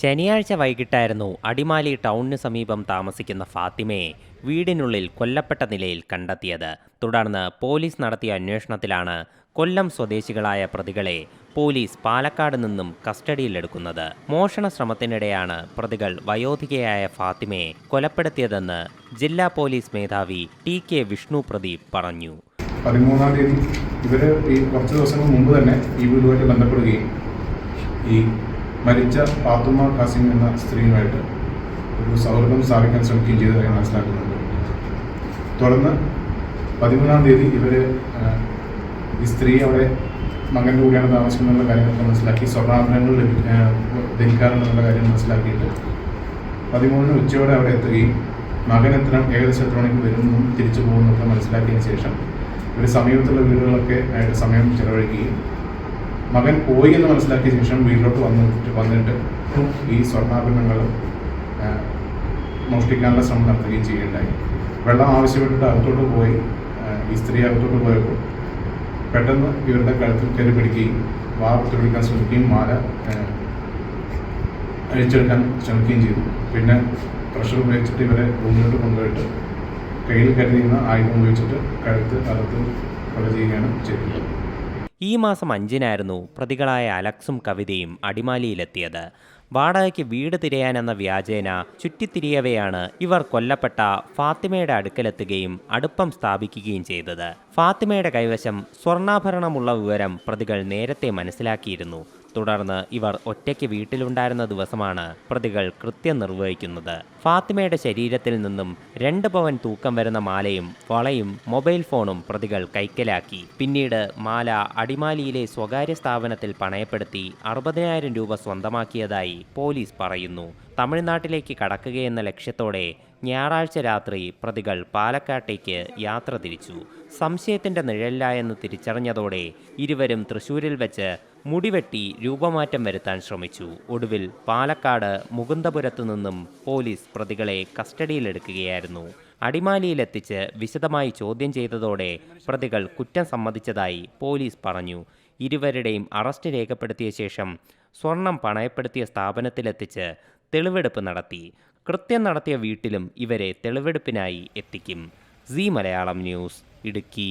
ശനിയാഴ്ച വൈകിട്ടായിരുന്നു അടിമാലി ടൗണിന് സമീപം താമസിക്കുന്ന ഫാത്തിമയെ വീടിനുള്ളിൽ കൊല്ലപ്പെട്ട നിലയിൽ കണ്ടെത്തിയത്. തുടർന്ന് പോലീസ് നടത്തിയ അന്വേഷണത്തിലാണ് കൊല്ലം സ്വദേശികളായ പ്രതികളെ പോലീസ് പാലക്കാട് നിന്നും കസ്റ്റഡിയിലെടുക്കുന്നത്. മോഷണ ശ്രമത്തിനിടെയാണ് പ്രതികൾ വയോധികയായ ഫാത്തിമയെ കൊലപ്പെടുത്തിയതെന്ന് ജില്ലാ പോലീസ് മേധാവി ടി കെ വിഷ്ണു പ്രദീപ് പറഞ്ഞു. പതിമൂന്നാം തീയതി ഇവർ ഈ കുറച്ച് ദിവസങ്ങൾ മുമ്പ് തന്നെ ഈ വീടുമായിട്ട് ബന്ധപ്പെടുകയും ഈ മരിച്ച പാത്തുമ്മ ഖാസിം എന്ന സ്ത്രീയുമായിട്ട് ഒരു സൗഹൃദം സ്ഥാപിക്കാൻ ശ്രമിക്കുകയും ചെയ്തതായി മനസ്സിലാക്കുന്നുണ്ട്. തുടർന്ന് പതിമൂന്നാം തീയതി ഇവർ ഈ സ്ത്രീ അവിടെ മകന്റെ കൂടെയാണ് താമസിക്കുന്നുള്ള കാര്യങ്ങളൊക്കെ മനസ്സിലാക്കി സ്വർണാഭരണങ്ങൾ ധരിക്കാറുണ്ടെന്നുള്ള കാര്യം മനസ്സിലാക്കിയിട്ട് പതിമൂന്നിന് ഉച്ചയോടെ അവിടെ എത്തുകയും മകൻ എത്ര ഏകദേശം എത്ര മണിക്ക് വരുമെന്നും തിരിച്ചു പോകുന്നതൊക്കെ മനസ്സിലാക്കിയതിന് ശേഷം ഒരു സമീപത്തുള്ള വീടുകളൊക്കെ ആയിട്ട് സമയം ചെലവഴിക്കുകയും മകൻ പോയി എന്ന് മനസ്സിലാക്കിയ ശേഷം വീട്ടിലോട്ട് വന്നിട്ട് വന്നിട്ട് ഈ സ്വർണാഭരണങ്ങൾ മോഷ്ടിക്കാനുള്ള ശ്രമം നടത്തുകയും ചെയ്യുകയുണ്ടായി. വെള്ളം ആവശ്യപ്പെട്ടിട്ട് അകത്തോട്ട് പോയി ഈ സ്ത്രീ അകത്തോട്ട് പോയപ്പോൾ പെട്ടെന്ന് ഇവരുടെ കഴുത്തിൽ കയറി പിടിക്കുകയും വാ പിടിക്കാൻ ശ്രമിക്കുകയും മാല അഴിച്ചെടുക്കാൻ ശ്രമിക്കുകയും ചെയ്തു. പിന്നെ പ്രഷർ ഉപയോഗിച്ചിട്ട് ഇവരെ റൂമിലോട്ട് കൊണ്ടുപോയിട്ട് കയ്യിൽ കരുതിയിരുന്ന ആയുധം ഉപയോഗിച്ചിട്ട് കഴുത്ത് അകത്ത് കൊല ചെയ്യുകയാണ് ചെയ്തത്. ഈ മാസം അഞ്ചിനായിരുന്നു പ്രതികളായ അലക്സും കവിതയും അടിമാലിയിലെത്തിയത്. വാടകയ്ക്ക് വീട് തിരയാനെന്ന വ്യാജേന ചുറ്റിത്തിരിയവെയാണ് ഇവർ കൊല്ലപ്പെട്ട ഫാത്തിമയുടെ അടുക്കലെത്തുകയും അടുപ്പം സ്ഥാപിക്കുകയും ചെയ്തത്. ഫാത്തിമയുടെ കൈവശം സ്വർണാഭരണമുള്ള വിവരം പ്രതികൾ നേരത്തെ മനസ്സിലാക്കിയിരുന്നു. തുടർന്ന് ഇവർ ഒറ്റയ്ക്ക് വീട്ടിലുണ്ടായിരുന്ന ദിവസമാണ് പ്രതികൾ കൃത്യം നിർവഹിക്കുന്നത്. ഫാത്തിമയുടെ ശരീരത്തിൽ നിന്നും രണ്ട് പവൻ തൂക്കം വരുന്ന മാലയും വളയും മൊബൈൽ ഫോണും പ്രതികൾ കൈക്കലാക്കി. പിന്നീട് മാല അടിമാലിയിലെ സ്വകാര്യ സ്ഥാപനത്തിൽ പണയപ്പെടുത്തി അറുപതിനായിരം രൂപ സ്വന്തമാക്കിയതായി പോലീസ് പറയുന്നു. തമിഴ്നാട്ടിലേക്ക് കടക്കുകയെന്ന ലക്ഷ്യത്തോടെ ഞായറാഴ്ച രാത്രി പ്രതികൾ പാലക്കാട്ടേക്ക് യാത്ര തിരിച്ചു. സംശയത്തിന്റെ നിഴലിലായെന്ന് തിരിച്ചറിഞ്ഞതോടെ ഇരുവരും തൃശൂരിൽ വെച്ച് മുടിവെട്ടി രൂപമാറ്റം വരുത്താൻ ശ്രമിച്ചു. ഒടുവിൽ പാലക്കാട് മുകുന്ദപുരത്തു നിന്നും പോലീസ് പ്രതികളെ കസ്റ്റഡിയിലെടുക്കുകയായിരുന്നു. അടിമാലിയിലെത്തിച്ച് വിശദമായി ചോദ്യം ചെയ്തതോടെ പ്രതികൾ കുറ്റം സമ്മതിച്ചതായി പോലീസ് പറഞ്ഞു. ഇരുവരുടെയും അറസ്റ്റ് രേഖപ്പെടുത്തിയ ശേഷം സ്വർണം പണയപ്പെടുത്തിയ സ്ഥാപനത്തിലെത്തിച്ച് തെളിവെടുപ്പ് നടത്തി. കൃത്യം നടത്തിയ വീട്ടിലും ഇവരെ തെളിവെടുപ്പിനായി എത്തിക്കും. C Malayalam news Idukki.